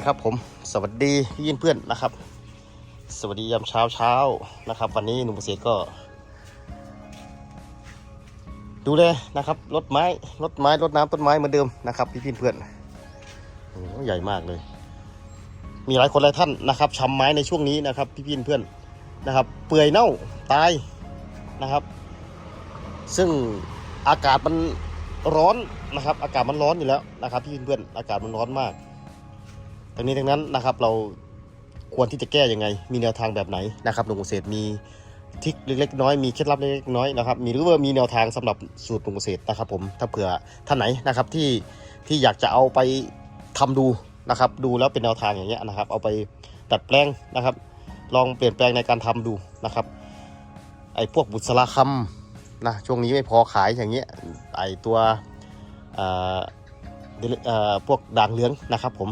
ดีครับผมสวัสดีพี่ยินเพื่อนนะครับ สวัสดียามเช้าเช้านะครับ วันนี้หนุ่มเกษตรก็ ดูแลนะครับรดไม้รดไม้รดน้ำต้นไม้เหมือนเดิมนะครับ พี่พี่เพื่อนโอ้ใหญ่มากเลย มีหลายคนหลายท่านนะครับชำไม้ในช่วงนี้นะครับ พี่พี่เพื่อนนะครับ เปื่อยเน่าตายนะครับ ซึ่งอากาศมันร้อนนะครับ อากาศมันร้อนอยู่แล้วนะครับ พี่เพื่อนอากาศมันร้อนมาก ทั้งนี้ทั้งนั้นนะครับเราควรที่จะแก้ยังไง มีแนวทางแบบไหนนะครับหนุ่เกษตรมีทิคเล็กๆน้อยมีเคล็ดลับเล็กๆน้อยนะครับมีหรือว่ามีแนวทางสำหรับสูตรหนุ่เกษตรนะครับ ผมถ้าเผื่อท่านไหนนะครับที่ที่อยากจะเอาไปทำดูนะครับ ดูแล้วเป็นแนวทางอย่างเงี้ยนะครับ เอาไปดัดแปลงนะครับ ลองเปลี่ยนแปลงในการทำดูนะครับ ไอ้พวกบุษราคำนะช่วงนี้ไม่พอขายอย่างเงี้ยไอ้ตัวเอ่อเดลิเอ่อพวกด่างเหลืองนะครับผม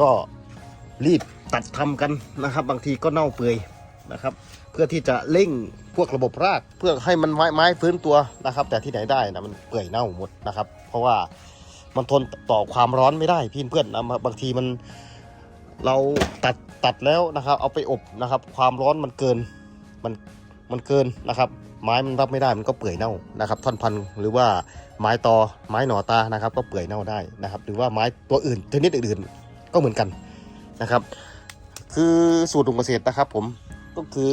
ก็รีบตัดทำกันนะครับ บางทีก็เน่าเปื่อยนะครับ เพื่อที่จะเร่งพวกระบบราก เพื่อให้มันไม้ไม้ฟื้นตัวนะครับ แต่ที่ไหนได้นะมันเปื่อยเน่าหมดนะครับ เพราะว่ามันทนต่อความร้อนไม่ได้พี่เพื่อนนะบางทีมันเราตัดตัดแล้วนะครับ เอาไปอบนะครับ ความร้อนมันเกินมันมันเกินนะครับ ไม้มันรับไม่ได้มันก็เปื่อยเน่านะครับ ท่อนพันหรือว่าไม้ตอไม้หนอตานะครับ ก็เปื่อยเน่าได้นะครับ หรือว่าไม้ตัวอื่นชนิดอื่น ก็เหมือนกันนะครับ คือสูตรหนุ่มเกษตรนะครับผมก็คือ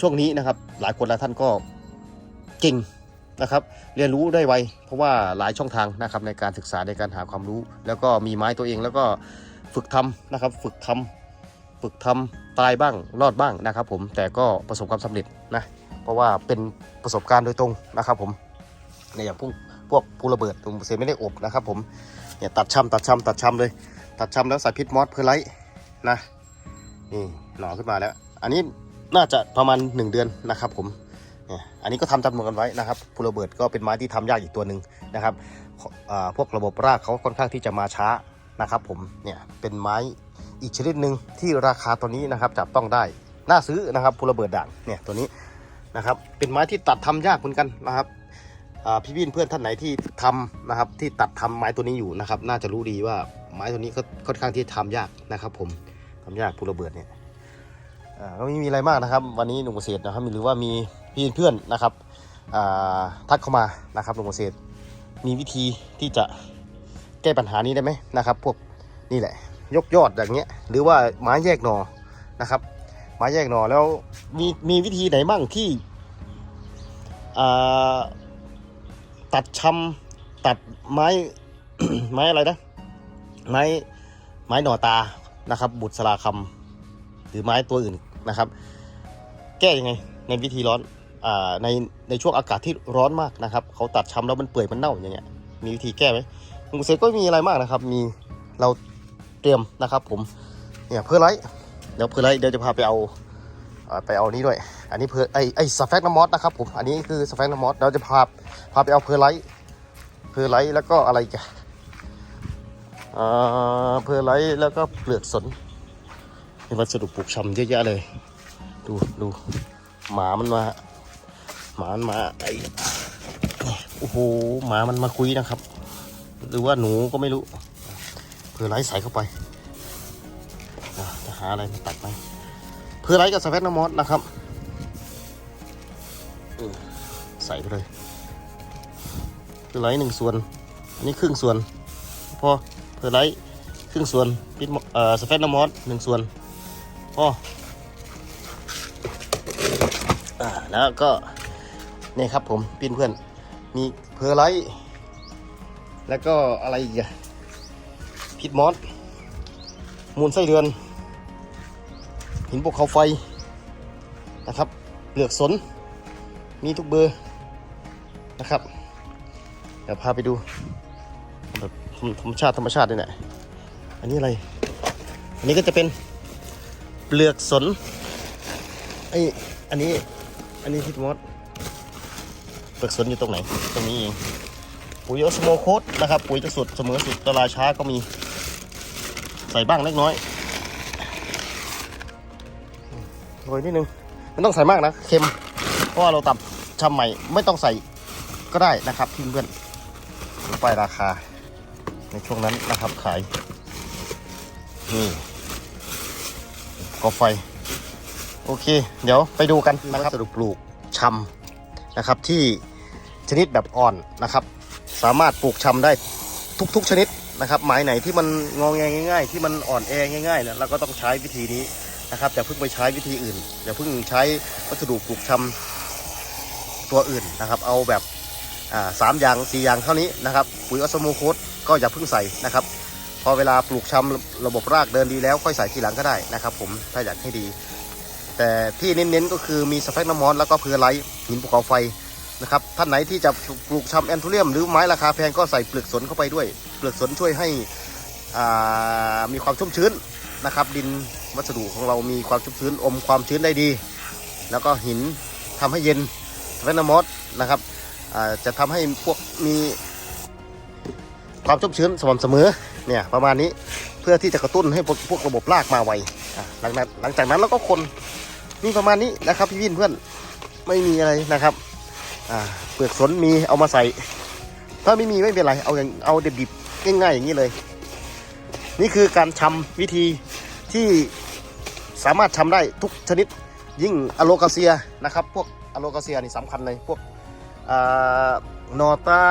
ช่วงนี้นะครับ หลายคนหลายท่านก็เก่งนะครับ เรียนรู้ได้ไวเพราะว่าหลายช่องทางนะครับในการศึกษาในการหาความรู้ แล้วก็มีไม้ตัวเองแล้วก็ฝึกทำนะครับ ฝึกทำฝึกทำตายบ้างรอดบ้างนะครับ ผมแต่ก็ประสบความสำเร็จนะเพราะว่าเป็นประสบการณ์โดยตรงนะครับ ผมในอย่างพวกพวกภูระเบิดหนุ่มเกษตรไม่ได้อบนะครับ ผม เนี่ยตัดช่ำตัดช่ำตัดช่ำเลย ตัดชำแล้วใส่พิษมอสเพอร์ไลท์นะนี่หน่อขึ้นมาแล้ว อันนี้น่าจะประมาณ 1 เดือนนะครับผมเนี่ยอันนี้ก็ทำจำนวนกันไว้นะครับพูระเบิดก็เป็นไม้ที่ทำยากอีกตัวหนึ่งนะครับอ่าพวกระบบรากเขาค่อนข้างที่จะมาช้านะครับผมเนี่ยเป็นไม้อีกชนิดหนึ่งที่ราคาตัวนี้นะครับจับต้องได้น่าซื้อนะครับพูระเบิดด่างเนี่ยตัวนี้นะครับเป็นไม้ที่ตัดทำยากเหมือนกันนะครับ พี่วินเพื่อนท่านไหนที่ทำนะครับที่ตัดทำไม้ตัวนี้อยู่นะครับ น่าจะรู้ดีว่าไม้ตัวนี้ก็ค่อนข้างที่ทำยากนะครับ ผมทำยากภูระเบิดเนี่ยก็ไม่มีอะไรมากนะครับ วันนี้หนุ่มเกษตรนะครับหรือว่ามีพี่เพื่อนนะครับทักเข้ามานะครับหนุ่มเกษตรมีวิธีที่จะแก้ปัญหานี้ได้ไหมนะครับ พวกนี่แหละ ยกยอดอย่างเงี้ย หรือว่าไม้แยกหนอนะครับไม้แยกหนอแล้วมีมีวิธีไหนบ้างที่อ่า ตัดชำตัดไม้ไม้อะไรนะไม้ไม้หน่อตานะครับ บุตรสลาคำหรือไม้ตัวอื่นนะครับ แก้ยังไงในวิธีร้อนอในในช่วงอากาศที่ร้อนมากนะครับเขาตัดชำแล้วมันเปื่อยมันเน่าอย่างเงี้ยมีวิธีแก้ไหมลุงเกษตก็มีอะไรมากนะครับ มีเราเตรียมนะครับ ผมเนี่ยเพอร์ไลท์เดี๋ยวเพอร์ไลท์เดี๋ยวจะพาไปเอา ไปเอานี้ด้วย อันนี้เพอไอไอสแฟกน้ำมอสนะครับผมอันนี้คือสแฟกน้ำมอสเราจะพาพาไปเอาเพอร์ไลท์เพอร์ไลท์แล้วก็อะไรกันอ่าเพอไลท์แล้วก็เปลือกสนมีวัสดุปลูกชำเยอะแยะเลย ดูดูหมามันมา หมามันมาไอโอ้โหหมามันมาคุยนะครับ หรือว่าหนูก็ไม่รู้เพอร์ไลท์ใส่เข้าไปจะหาอะไรมาตัดไหม เพอร์ไลท์กับสแฟตนมอสนะครับใส่ไปเลยเพอร์ไลท์หนึ่งส่วน อันนี้ครึ่งส่วน พอเพอร์ไลท์ครึ่งส่วนพิทเอ่อสเฟตนมอสหนึ่งส่วนพออแล้วก็นี่ครับผมปินเพื่อนมีเพอร์ไลท์แล้วก็อะไรอีกอะพิทมอสมูลไส้เดือน หินภูเขาไฟนะครับเปลือกสน มีทุกเบอร์นะครับ เดี๋ยวพาไปดูแบบธรรมชาติธรรมชาตินี่แหละอันนี้อะไร อันนี้ก็จะเป็นเปลือกสนไออันนี้อันนี้พิทมอสเปลือกสนอยู่ตรงไหน ตรงนี้เองปุ๋ยออสโมโคดนะครับ ปุ๋ยจะสุดเสมอสุดตลาช้าก็มี ใส่บ้างเล็กน้อย โรยนิดนึงไม่ต้องใส่มากนะเค็ม เพราะว่าเราตับชำใหม่ไม่ต้องใส่ก็ได้นะครับเพื่อนๆป้ายราคา ในช่วงนั้นนะครับขายนี่กอไฟ โอเค เดี๋ยวไปดูกันนะครับสรุปปลูกชำนะครับที่ชนิดแบบอ่อนนะครับ สามารถปลูกชำได้ทุกๆชนิดนะครับไม้ไหนที่มันงองแงง่าย ๆ ที่มันอ่อนแอง่ายๆเนี่ยเราก็ต้องใช้วิธีนี้ นะครับอย่าเพิ่งไปใช้วิธีอื่นอย่าเพิ่งใช้วัสดุปลูกชำตัวอื่นนะครับ เอาแบบสามอย่างสี่อย่างเท่านี้นะครับ ปุ๋ยออสโมโคสก็อย่าเพิ่งใส่นะครับ พอเวลาปลูกชำระบบรากเดินดีแล้วค่อยใส่ทีหลังก็ได้นะครับ ผมถ้าอยากให้ดี แต่ที่เน้นๆก็คือมีสเปกน้ำมอนแล้วก็เพอร์ไลท์หินภูเขาไฟนะครับท่านไหนที่จะปลูกชำแอนทูเรียม หรือไม้ราคาแพงก็ใส่เปลือกสนเข้าไปด้วย เปลือกสนช่วยให้มีความชุ่มชื้นนะครับ ดิน วัสดุของเรามีความชุ่มชื้นอมความชื้นได้ดี แล้วก็หินทำให้เย็นเปกน้ำมอนนะครับจะทำให้พวกมีความชุ่มชื้นสม่ำเสมอเนี่ยประมาณนี้เพื่อที่จะกระตุ้นให้พวกพวกระบบรากมาไวหลังจากหลังจากนั้นเราก็คนนี่ประมาณนี้นะครับพี่วินเพื่อนไม่มีอะไรนะครับเปลือกสนมีเอามาใส่ ถ้าไม่มีไม่เป็นไรเอาอย่างเอาดิบๆง่ายๆอย่างนี้เลย นี่คือการชำวิธีที่ สามารถชำได้ทุกชนิดยิ่งอะโลกาเซียนะครับ พวกอะโลกาเซียนี่สำคัญเลยพวกอนอตา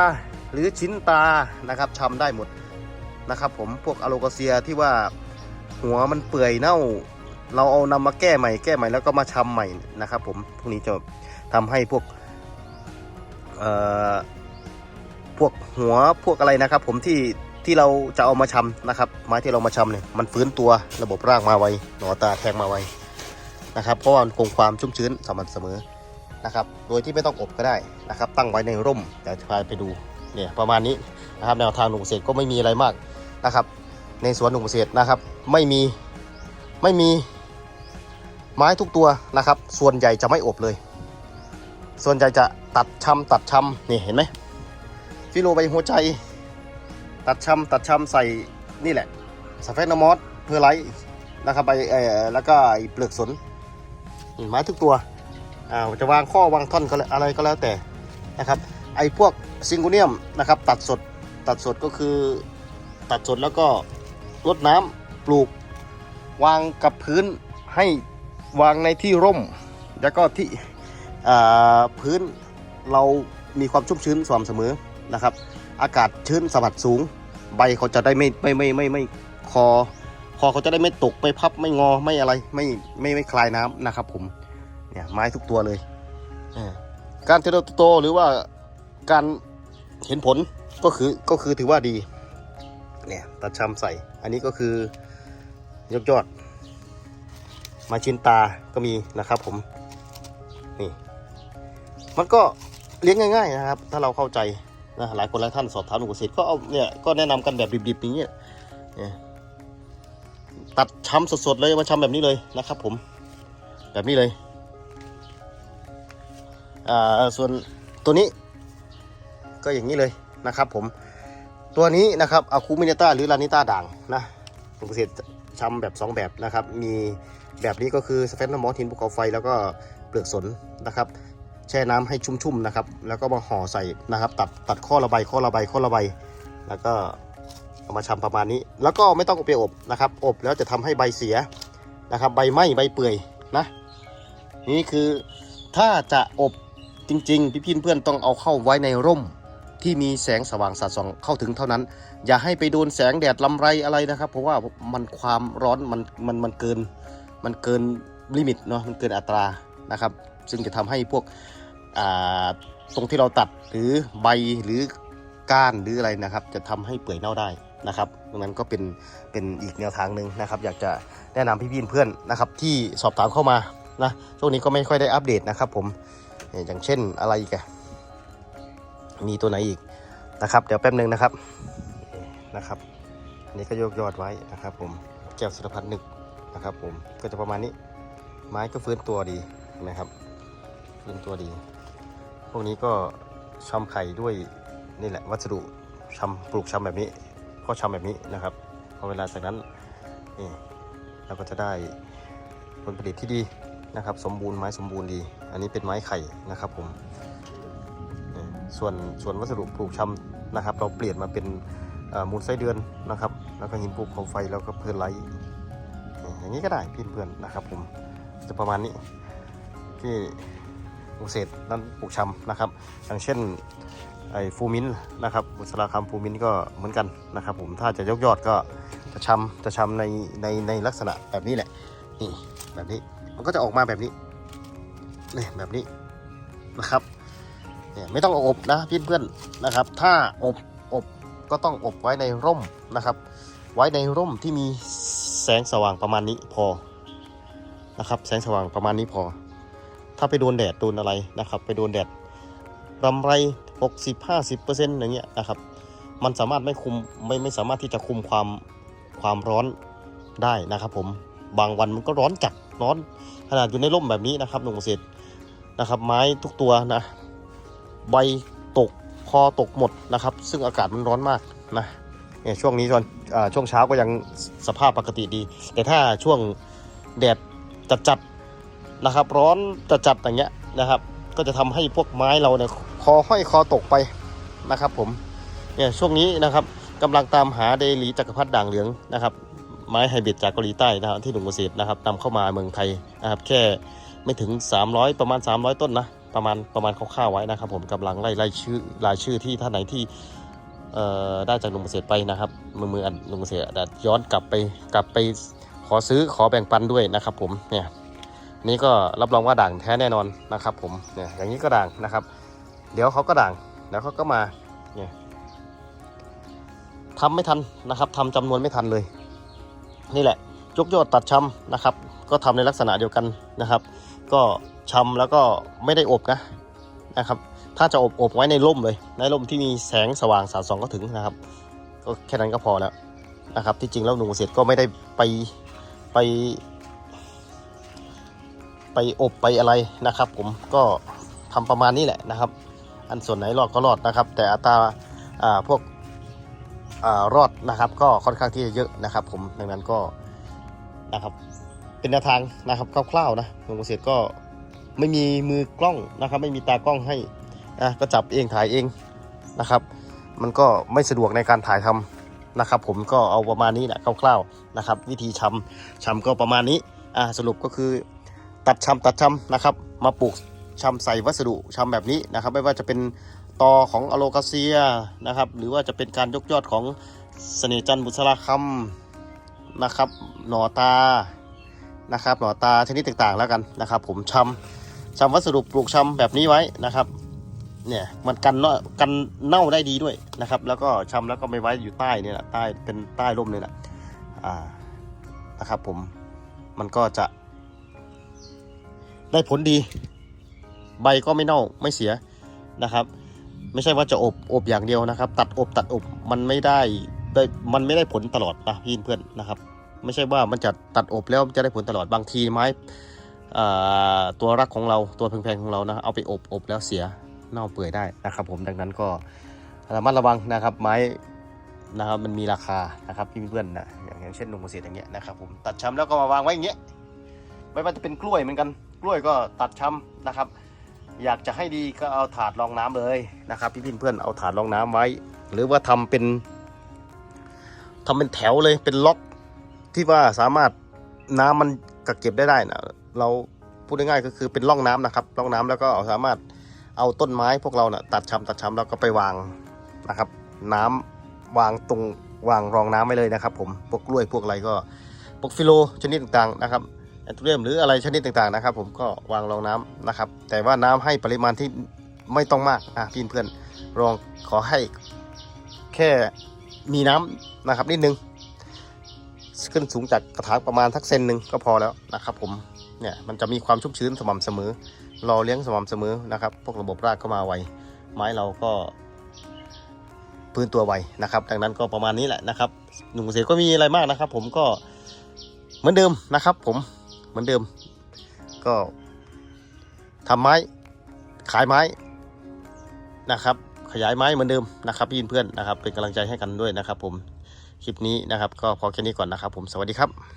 หรือชิ้นตานะครับชำได้หมดนะครับ ผมพวกอะโลกาเซียที่ว่าหัวมันเปื่อยเน่า เราเอานำมาแก้ใหม่แก้ใหม่แล้วก็มาชำใหม่นะครับ ผมพวกนี้จะทำให้พวกพวกหัวพวกอะไรนะครับ ผมที่ ที่เราจะเอามาชำนะครับ ไม้ที่เรามาชำเนี่ยมันฟื้นตัวระบบรากมาไวหนอตาแทงมาไวนะครับเพราะว่ามันคงความชุ่มชื้นสม่ำเสมอนะครับโดยที่ไม่ต้องอบก็ได้นะครับ ตั้งไว้ในร่มเดี๋ยวพาไปดูเนี่ยประมาณนี้นะครับแนวทางหนุ่มเกษตรก็ไม่มีอะไรมากนะครับ ในสวนหนุ่มเกษตรนะครับ ไม่มีไม่มีไม้ทุกตัวนะครับ ส่วนใหญ่จะไม่อบเลย ส่วนใหญ่จะตัดชำตัดชำนี่เห็นไหมฟิโลใบหัวใจ ตัดชำตัดชำใส่นี่แหละสเฟนมอสเพอร์ไลท์นะครับใบเออแล้วก็เปลือกสนไม้ทุกตัวอ่าจะวางข้อวางท่อนก็อะไรก็แล้วแต่นะครับไอ้พวกซิงคูเนียมนะครับตัดสดตัดสดก็คือตัดสดแล้วก็รดน้ำปลูก วางกับพื้นให้วางในที่ร่ม แล้วก็ที่พื้นเรามีความชุ่มชื้นสม่ำเสมอนะครับ อากาศชื้นสัมผัสสูง ใบเขาจะได้ไม่ไม่ไม่ไม่ไม่คอ คอเขาจะได้ไม่ตกไม่พับไม่งอไม่อะไรไม่ไม่ไม่คลายน้ำนะครับผมเนี่ยไม้ทุกตัวเลยเออการเจริญเติบโตหรือว่าการเห็นผลก็คือก็คือถือว่าดีเนี่ยตัดชำใส่ อันนี้ก็คือยกยอด มาชินตาก็มีนะครับผมนี่มันก็เลี้ยงง่าย ๆนะครับ ถ้าเราเข้าใจ นะหลายคนหลายท่านสอบถามหนุ่เกษตรก็เอาเนี่ยก็แนะนำกันแบบดิบๆอย่างเงี้ยเนี่ยตัดช้ำสดๆเลยมาช้ำแบบนี้เลยนะครับ ผม แบบนี้เลยอ่าส่วนตัวนี้ ก็อย่างนี้เลยนะครับ ผม ตัวนี้นะครับอะคูมิเนต้าหรือลานิต้าด่างนะหนุ่เกษตรช้ำแบบสองแบบนะครับ มีแบบนี้ก็คือสเฟนมอสทินภูเขาไฟแล้วก็เปลือกสนนะครับ ช่น้ำให้ชุ่มๆนะครับ แล้วก็มาห่อใส่นะครับ ตัดตัดข้อระบายข้อระบายข้อระบายแล้วก็เอามาชำประมาณนี้ แล้วก็ไม่ต้องเอาไปอบนะครับ อบแล้วจะทำให้ใบเสียนะครับ ใบไหม้ใบเปื่อยนะ นี่คือถ้าจะอบจริงๆ พี่พี่เพื่อนต้องเอาเข้าไว้ในร่มที่มีแสงสว่างสาดส่องเข้าถึงเท่านั้น อย่าให้ไปโดนแสงแดดลำไรอะไรนะครับ เพราะว่ามันความร้อนมันมันมันเกิน มันเกินลิมิตเนาะมันเกินอัตรานะครับ ซึ่งจะทำให้พวก ตรงที่เราตัดหรือใบหรือก้านหรืออะไรนะครับ จะทำให้เปื่อยเน่าได้นะครับดังนั้นก็เป็นเป็นอีกแนวทางหนึ่งนะครับ อยากจะแนะนำพี่ๆเพื่อนนะครับ ที่สอบถามเข้ามานะช่วงนี้ก็ไม่ค่อยได้อัปเดตนะครับ ผมอย่างเช่นอะไรอีกมีตัวไหนอีกนะครับ เดี๋ยวแป๊บนึงนะครับนะครับอันนี้ก็โยกยอดไว้นะครับ ผมแก้วสุรพัฒน์นึกนะครับ ผมก็จะประมาณนี้ไม้ก็ฟื้นตัวดีนะครับฟื้นตัวดี วกนี้ก็ชำไข่ด้วยนี่แหละวัสดุชำปลูกชำแบบนี้ก็ชำแบบนี้นะครับพอเวลาจากนั้นนี่เราก็จะได้ผลผลิตที่ดีนะครับ สมบูรณ์ไม้สมบูรณ์ดี อันนี้เป็นไม้ไข่นะครับผมส่วนส่วนวัสดุปลูกชำนะครับ เราเปลี่ยนมาเป็นมูลไส้เดือนนะครับ แล้วก็หินปูเขาไฟแล้วก็เพลินไลท์อย่างนี้ก็ได้พี่เพื่อนๆนะครับผมจะประมาณนี้ที่ เกษตรนั้นปลูกชำนะครับ อย่างเช่นไอ้ฟูมินนะครับบุษราคำฟูมินก็เหมือนกันนะครับ ผมถ้าจะยกยอดก็จะชำจะชำในในในลักษณะแบบนี้แหละนี่แบบนี้มันก็จะออกมาแบบนี้นี่แบบนี้นะครับเนี่ยไม่ต้องอบนะพี่เพื่อนๆนะครับ ถ้าอบอบก็ต้องอบไว้ในร่มนะครับ ไว้ในร่มที่มีแสงสว่างประมาณนี้พอนะครับ แสงสว่างประมาณนี้พอ ถ้าไปโดนแดดโดนอะไรนะครับ ไปโดนแดดรำไร 60 50เปอร์เซ็นต์อย่างเงี้ยนะครับ มันสามารถไม่คุมไม่ไม่สามารถที่จะคุมความความร้อนได้นะครับ ผมบางวันมันก็ร้อนจัดร้อนขนาดอยู่ในร่มแบบนี้นะครับหนุ่มเกษตรนะครับ ไม้ทุกตัวนะ ใบตกคอตกหมดนะครับ ซึ่งอากาศมันร้อนมากนะเนี่ยช่วงนี้ตอนช่วงเช้าก็ยังสภาพปกติดี แต่ถ้าช่วงแดดจัดๆ นะครับ ร้อนจะจัดอย่างเงี้ยนะครับ ก็จะทำให้พวกไม้เราเนี่ยคอห้อยคอตกไปนะครับ ผมเนี่ยช่วงนี้นะครับกำลังตามหาเดลีจักรพรรดิด่างเหลืองนะครับ ไม้ไฮบริดจากเกาหลีใต้นะครับที่หนุ่มเกษตรนะครับนำเข้ามาเมืองไทยนะครับ แค่ไม่ถึง 300 ประมาณ 300 ต้นนะประมาณประมาณคร่าวๆไว้นะครับ ผมกำลังไล่ไล่ชื่อรายชื่อที่ท่านไหนที่เอ่อได้จากหนุ่มเกษตรไปนะครับ มือมืออันหนุ่มเกษตรย้อนกลับไปกลับไปขอซื้อขอแบ่งปันด้วยนะครับ ผมเนี่ย นี่ก็รับรองว่าด่างแท้แน่นอนนะครับ ผมเนี่ยอย่างนี้ก็ด่างนะครับ เดี๋ยวเขาก็ด่างเดี๋ยวเขาก็มาเนี่ยทำไม่ทันนะครับทำจำนวนไม่ทันเลย นี่แหละยกยอดตัดชำนะครับ ก็ทำในลักษณะเดียวกันนะครับ ก็ชำแล้วก็ไม่ได้อบนะนะครับ ถ้าจะอบอบไว้ในร่มเลย ในร่มที่มีแสงสว่างสาดส่องก็ถึงนะครับก็แค่นั้นก็พอแล้วนะครับ ที่จริงแล้วหนุ่มเกษตรก็ไม่ได้ไปไป ไปอบไปอะไรนะครับ ผมก็ทำประมาณนี้แหละนะครับ อันส่วนไหนรอดก็รอดนะครับ แต่อัตราพวกอรอดนะครับ ก็ค่อนข้างที่จะเยอะนะครับ ผมดังนั้นก็นะครับ เป็นแนวทางนะครับคร่าวๆนะหนุ่เกษตรก็ไม่มีมือกล้องนะครับ ไม่มีตากล้องให้นะก็จับเองถ่ายเองนะครับ มันก็ไม่สะดวกในการถ่ายทำนะครับ ผมก็เอาประมาณนี้แหละคร่าวๆนะครับ วิธีชำชำก็ประมาณนี้อ่าสรุปก็คือ ตัดชำตัดชำนะครับ มาปลูกชำใส่วัสดุชำแบบนี้นะครับ ไม่ว่าจะเป็นตอของอโลกาเซียนะครับ หรือว่าจะเป็นการยกยอดของเสน่จันบุษราคำนะครับ หน่อตานะครับ หน่อตาชนิดต่างๆแล้วกันนะครับ ผมชำชำวัสดุปลูกชำแบบนี้ไว้นะครับเนี่ยมันกันเนาะกันเน่าได้ดีด้วยนะครับ แล้วก็ชำแล้วก็ไม่ไว้อยู่ใต้เนี่ยแหละใต้เป็นใต้ร่มเนี่ยแหละอ่านะครับผมมันก็จะ ได้ผลดี ใบก็ไม่เน่าไม่เสียนะครับ ไม่ใช่ว่าจะอบอบอย่างเดียวนะครับ ตัดอบตัดอบมันไม่ได้ได้มันไม่ได้ผลตลอดนะพี่เพื่อนนะครับ ไม่ใช่ว่ามันจะตัดอบแล้วจะได้ผลตลอดบางทีไม้ตัวรักของเราตัวแพงๆของเรานะเอาไปอบอบแล้วเสียเน่าเปื่อยได้นะครับผมดังนั้นก็ระมัดระวังนะครับไม้นะครับมันมีราคานะครับพี่เพื่อนนะอย่างเช่นนุ่มเกษตรอย่างเงี้ยนะครับผมตัดช้ำแล้วก็มาวางไว้อย่างเงี้ยไม่ว่าจะเป็นกล้วยเหมือนกัน ล้วยก็ตัดช้ำนะครับ อยากจะให้ดีก็เอาถาดรองน้ำเลยนะครับ พี่พี่เพื่อนเอาถาดรองน้ำไว้ หรือว่าทำเป็นทำเป็นแถวเลยเป็นล็อกที่ว่าสามารถน้ำมันกักเก็บได้ได้นะเราพูดง่ายๆก็คือเป็นร่องน้ำนะครับร่องน้ำแล้วก็สามารถเอาต้นไม้พวกเรานะ่ะตัดช้ำตัดช้ำแล้วก็ไปวางนะครับ น้ำวางตรงวางรองน้ำไว้เลยนะครับ ผมพวกกล้วยพวกอะไรก็พวกฟิโลชนิดต่างๆนะครับ แอนทูเรียมหรืออะไรชนิดต่างๆนะครับ ผมก็วางรองน้ำนะครับ แต่ว่าน้ำให้ปริมาณที่ไม่ต้องมากอะพี่เพื่อนลองขอให้แค่มีน้ำนะครับนิดนึงขึ้นสูงจากกระถางประมาณทักเซนหนึ่งก็พอแล้วนะครับผมเนี่ยมันจะมีความชุ่มชื้นสม่ำเสมอ รอเลี้ยงสม่ำเสมอนะครับ พวกระบบรากเข้ามาไวไม้เราก็พื้นตัวไวนะครับ ดังนั้นก็ประมาณนี้แหละนะครับหนุ่มเกษตรก็มีอะไรมากนะครับ ผมก็เหมือนเดิมนะครับ ผม เหมือนเดิม ก็ทำไม้ขายไม้นะครับขยายไม้เหมือนเดิมนะครับพี่เพื่อนนะครับ เป็นกำลังใจให้กันด้วยนะครับ ผมคลิปนี้นะครับ ก็พอแค่นี้ก่อนนะครับ ผมสวัสดีครับ